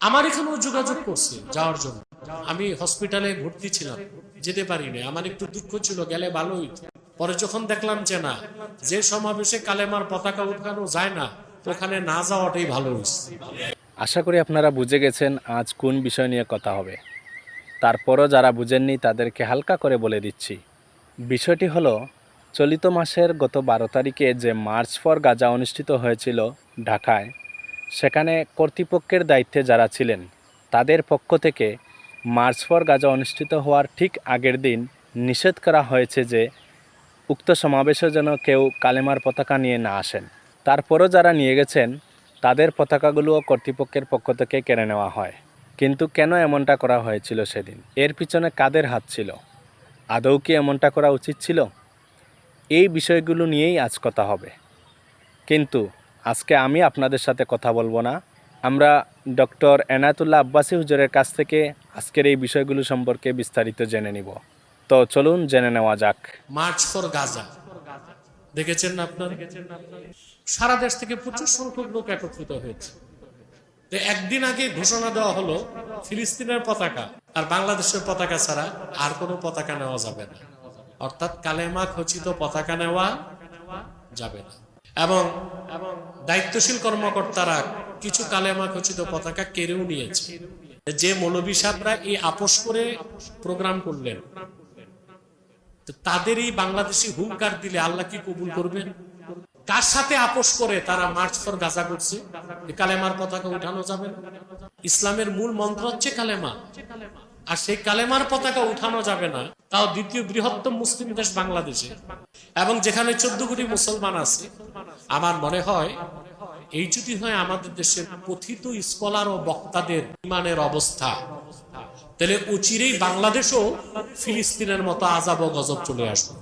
আমার এখানেও যোগাযোগ করছে যাওয়ার জন্য। আমি হসপিটালে ভর্তি ছিলাম, যেতে পারিনি। আমার একটু দুঃখ ছিল, গেলে ভালো হইতো। পরে যখন দেখলাম যে না, যে সমাবেশে কালেমার পতাকা উঠানো যায় না, ওখানে না যাওয়াটাই ভালো হয়েছে আশা করি আপনারা বুঝে গেছেন আজ কোন বিষয় নিয়ে কথা হবে। তারপরও যারা বুঝেননি, তাদেরকে হালকা করে বলে দিচ্ছি। বিষয়টি হলো, চলিত মাসের গত বারো তারিখে যে মার্চ ফর গাজা অনুষ্ঠিত হয়েছিল ঢাকায় সেখানে কর্তৃপক্ষের দায়িত্বে যারা ছিলেন, তাদের পক্ষ থেকে মার্চ ফর গাজা অনুষ্ঠিত হওয়ার ঠিক আগের দিন নিষেধ করা হয়েছে যে উক্ত সমাবেশে যেন কেউ কালেমার পতাকা নিয়ে না আসেন। তারপরও যারা নিয়ে গেছেন, তাদের পতাকাগুলোও কর্তৃপক্ষের পক্ষ থেকে কেড়ে নেওয়া হয়। কিন্তু কেন এমনটা করা হয়েছিল সেদিন? এর পিছনে কাদের হাত ছিল? আদৌ কি এমনটা করা উচিত ছিল? এই বিষয়গুলো নিয়েই আজ কথা হবে। কিন্তু আজকে আমি আপনাদের সাথে কথা বলব না। আমরা ডক্টর এনায়তুল্লাহ আব্বাসী হুজুরের কাছ থেকে আজকের এই বিষয়গুলো সম্পর্কে বিস্তারিত জেনে নিব। তো চলুন জেনে নেওয়া যাক। March for Gaza. দেখেছেন না আপনার? সারা দেশ থেকে প্রচুর সংখ্যক লোক একত্রিত হয়েছে। একদিন আগে ঘোষণা দেওয়া হলো, ফিলিস্তিনের পতাকা আর বাংলাদেশের পতাকা ছাড়া আর কোনো পতাকা নেওয়া যাবে না। অর্থাৎ কালেমা খচিত পতাকা নেওয়া যাবে না। এবং দায়িত্বশীল কর্মকর্তারা কিছু কালেমা খচিত পতাকা কেড়েও নিয়েছে। যে মৌলবী সাহেবরা এই আপোষ করে প্রোগ্রাম করলেন তাদের এই বাংলাদেশি হুঙ্কার দিলে আল্লাহ কি কবুল করবেন? কার সাথে আপোষ করে তারা মার্চ ফর গাজা করছে? কালেমার পতাকা উঠানো যাবে ইসলামের মূল মন্ত্র হচ্ছে কালেমা। আর সেই কালেমার পতাকা উঠানো যাবে না, তাও দ্বিতীয় বৃহত্তম মুসলিম দেশ বাংলাদেশে। এবং যেখানে চোদ্দ কোটি মুসলমান আছে, আমার মনে হয় এই যদি হয় আমাদের দেশের কথিত স্কলার ও বক্তাদের ইমানের অবস্থা, তাহলে উচিরেই বাংলাদেশও ফিলিস্তিনের মতো আজাব গজব চলে আসবে।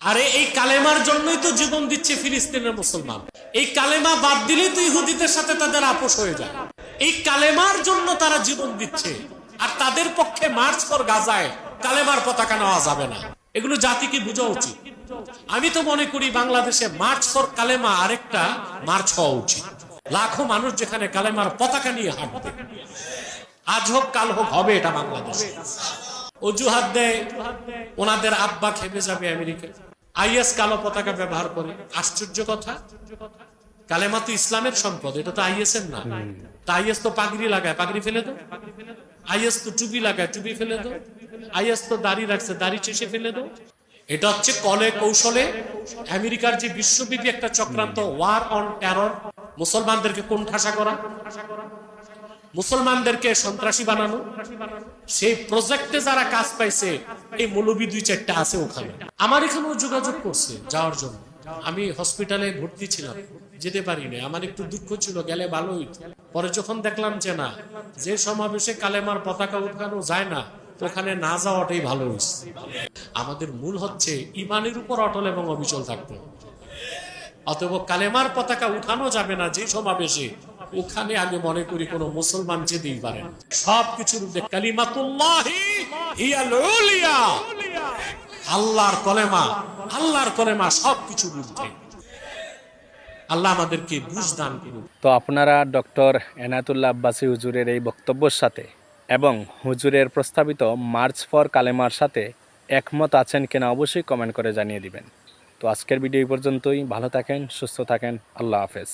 আরে এই কালেমার জন্যই তো জীবন দিচ্ছে ফিলিস্তিনের মুসলমান। এই কালেমা বাদ দিলেই তো ইহুদিদের সাথে তাদের আপোষ হয়ে যায়। এই কালেমার জন্য তারা জীবন দিচ্ছে। আর তাদের পক্ষে মার্চ ফর গাজায় কালেমার পতাকা নেওয়া যাবে না। এগুলো জাতিকে বোঝা উচিত। আমি তো মনে করি বাংলাদেশে মার্চ ফর কালেমা আরেকটা মার্চ হওয়া উচিত। লাখো মানুষ যেখানে কালেমার পতাকা নিয়ে হাঁটবে। আজ হোক, কাল হোক, হবে এটা বাংলাদেশে। অজুহাত দেয়, ওনাদের আব্বা খেপে যাবে আমেরিকা আইএস কালো পতাকা ব্যবহার করে। আশ্চর্য কথা। কালেমা তো ইসলামের সম্পদ, এটা তো আইএস এর না। তা আইএস তো পাগড়ি লাগায় পাগড়ি ফেলে দাও। আইএস তো টুপি লাগায় টুপি ফেলে দাও। আইএস তো দাড়ি রাখছে দাড়ি চেষে ফেলে দাও। এটা হচ্ছে কলে কৌশলে আমেরিকার যে বিশ্বব্যাপী একটা চক্রান্ত ওয়ার অন টেরর মুসলমানদেরকে কোণঠাসা করা। মুসলমানদেরকে সন্ত্রাসী বানানো। সেই প্রজেক্টে যারা কাজ পাইছে এই মৌলবী দুই চারটা আছে ওখানে। আমার এখানেও যোগাযোগ করছে যাওয়ার জন্য। আমি হসপিটালে ভর্তি ছিলাম। যেতে পারিনি। আমার একটু দুঃখ ছিল, গেলে ভালো হইতো। পরে যখন দেখলাম যে না, যে সমাবেশে কালেমার পতাকা উঠানো যায় না, ওখানে না যাওয়াটাই ভালো হয়েছে আমাদের মূল হচ্ছে ইমানের উপর অটল এবং অবিচল থাকতে। অতএব কালেমার পতাকা উঠানো যাবে না যে সমাবেশে, ওখানে আমি মনে করি কোন মুসলমান যেতেই পারে উদ্দেশ্য কালিমাতুল্লাহি আল্লাহর কলেমা আল্লাহর কলেমা সবকিছুর ঊর্ধ্বে আল্লাহ আমাদেরকে বুঝ দান করুন তো আপনারা ডক্টর এনায়তুল্লাহ আব্বাসী হুজুরের এই বক্তব্যের সাথে এবং হুজুরের প্রস্তাবিত মার্চ ফর কালেমার সাথে একমত আছেন কিনা অবশ্যই কমেন্ট করে জানিয়ে দিবেন। তো আজকের ভিডিও এই পর্যন্তই। ভালো থাকেন, সুস্থ থাকেন। আল্লাহ হাফেজ।